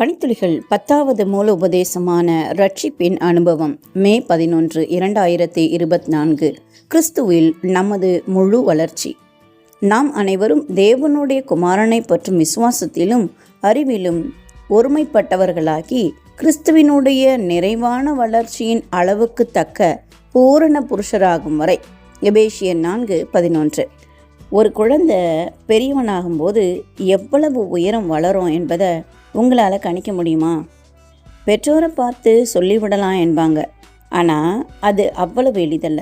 பணித்துளிகள் பத்தாவது மூல உபதேசமான ரட்சிப்பின் அனுபவம் மே பதினொன்று இரண்டாயிரத்தி இருபத்தி நான்கு கிறிஸ்துவில் நமது முழு வளர்ச்சி. நாம் அனைவரும் தேவனுடைய குமாரனை பற்றும் விசுவாசத்திலும் அறிவிலும் ஒருமைப்பட்டவர்களாகி கிறிஸ்துவினுடைய நிறைவான வளர்ச்சியின் அளவுக்கு தக்க பூரண புருஷராகும் வரை. எபேசியர் நான்கு பதினொன்று. ஒரு குழந்தை பெரியவனாகும்போது எவ்வளவு உயரம் வளரும் என்பதை உங்களால் கணிக்க முடியுமா? பெற்றோரை பார்த்து சொல்லிவிடலாம் என்பாங்க. ஆனால் அது அவ்வளவு எளிதல்ல.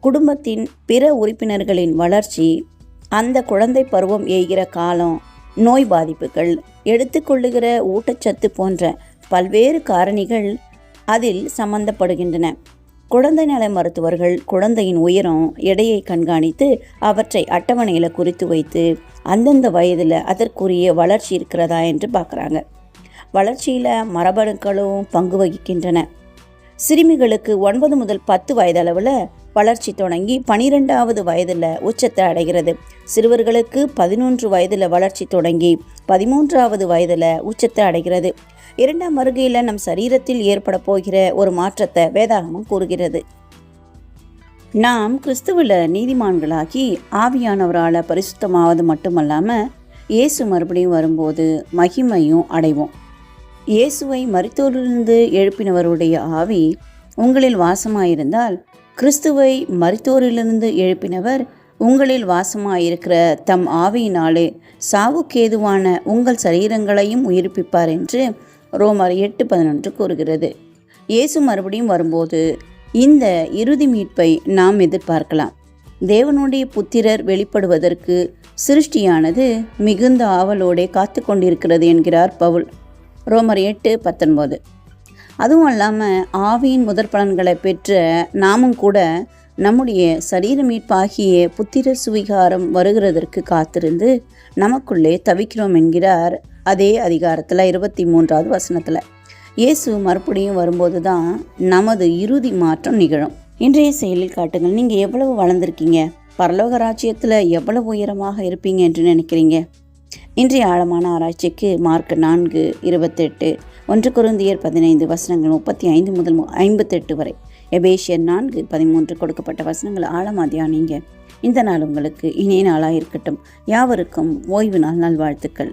குடும்பத்தின் பிற உறுப்பினர்களின் வளர்ச்சி அந்த குழந்தை பருவம் எய்கிற காலம் நோய் பாதிப்புகள் எடுத்துக்கொள்ளுகிற ஊட்டச்சத்து போன்ற பல்வேறு காரணிகள் அதில் சம்பந்தப்படுகின்றன. குழந்தை நல மருத்துவர்கள் குழந்தையின் உயரம் எடையை கண்காணித்து அவற்றை அட்டவணையில் குறித்து வைத்து அந்தந்த வயதில் அதற்குரிய வளர்ச்சி இருக்கிறதா என்று பார்க்குறாங்க. வளர்ச்சியில் மரபணுக்களும் பங்கு வகிக்கின்றன. சிறுமிகளுக்கு ஒன்பது முதல் பத்து வயதளவில் வளர்ச்சி தொடங்கி பனிரெண்டாவது வயதில் உச்சத்தை அடைகிறது. சிறுவர்களுக்கு பதினொன்று வயதில் வளர்ச்சி தொடங்கி பதிமூன்றாவது வயதில் உச்சத்தை அடைகிறது. இரண்டாம் வருகையில் நம் சரீரத்தில் ஏற்பட போகிற ஒரு மாற்றத்தை வேதாகமம் கூறுகிறது. நாம் கிறிஸ்துவில் நீதிமான்களாகி ஆவியானவரால் பரிசுத்தமாவது மட்டுமல்லாமல் இயேசு மறுபடியும் வரும்போது மகிமையும் அடைவோம். இயேசுவை மருத்துவரிலிருந்து எழுப்பினவருடைய ஆவி உங்களில் வாசமாயிருந்தால் கிறிஸ்துவை மருத்துவரிலிருந்து எழுப்பினவர் உங்களில் வாசமாயிருக்கிற தம் ஆவியினாலே சாவுக்கேதுவான உங்கள் சரீரங்களையும் உயிர்ப்பிப்பார் என்று ரோமர் எட்டு பதினொன்று கூறுகிறது. இயேசு மறுபடியும் வரும்போது இந்த இறுதி மீட்பை நாம் எதிர்பார்க்கலாம். தேவனுடைய புத்திரர் வெளிப்படுவதற்கு சிருஷ்டியானது மிகுந்த ஆவலோடே காத்து கொண்டிருக்கிறது என்கிறார் பவுல். ரோமர் எட்டு பத்தொன்பது. அதுவும் இல்லாமல் ஆவியின் முதற் பலன்களை பெற்ற நாமும் கூட நம்முடைய சரீர மீட்பாகிய புத்திர சுவிகாரம் வருகிறதற்கு காத்திருந்து நமக்குள்ளே தவிக்கிறோம் என்கிறார் அதே அதிகாரத்தில் இருபத்தி மூன்றாவது வசனத்தில். இயேசு மறுபடியும் வரும்போது தான் நமது இறுதி மாற்றம் நிகழும். இன்றைய செயலில் காட்டுங்கள் நீங்கள் எவ்வளவு வளர்ந்துருக்கீங்க? பரலோக ராஜ்யத்தில் எவ்வளவு உயரமாக இருப்பீங்க என்று நினைக்கிறீங்க? இன்றைய ஆழமான ஆராய்ச்சிக்கு மார்க் நான்கு இருபத்தெட்டு ஒன்று குருந்தியர் பதினைந்து வசனங்கள் முப்பத்தி ஐந்து முதல் ஐம்பத்தெட்டு வரை. எபேஷியர் நான்கு பதிமூன்று கொடுக்கப்பட்ட வசனங்கள் ஆழமாக தியானிங்க. இந்த நாள் உங்களுக்கு இனிய நாளாக இருக்கட்டும். யாவருக்கும் ஓய்வு நாள் நல்வாழ்த்துக்கள்.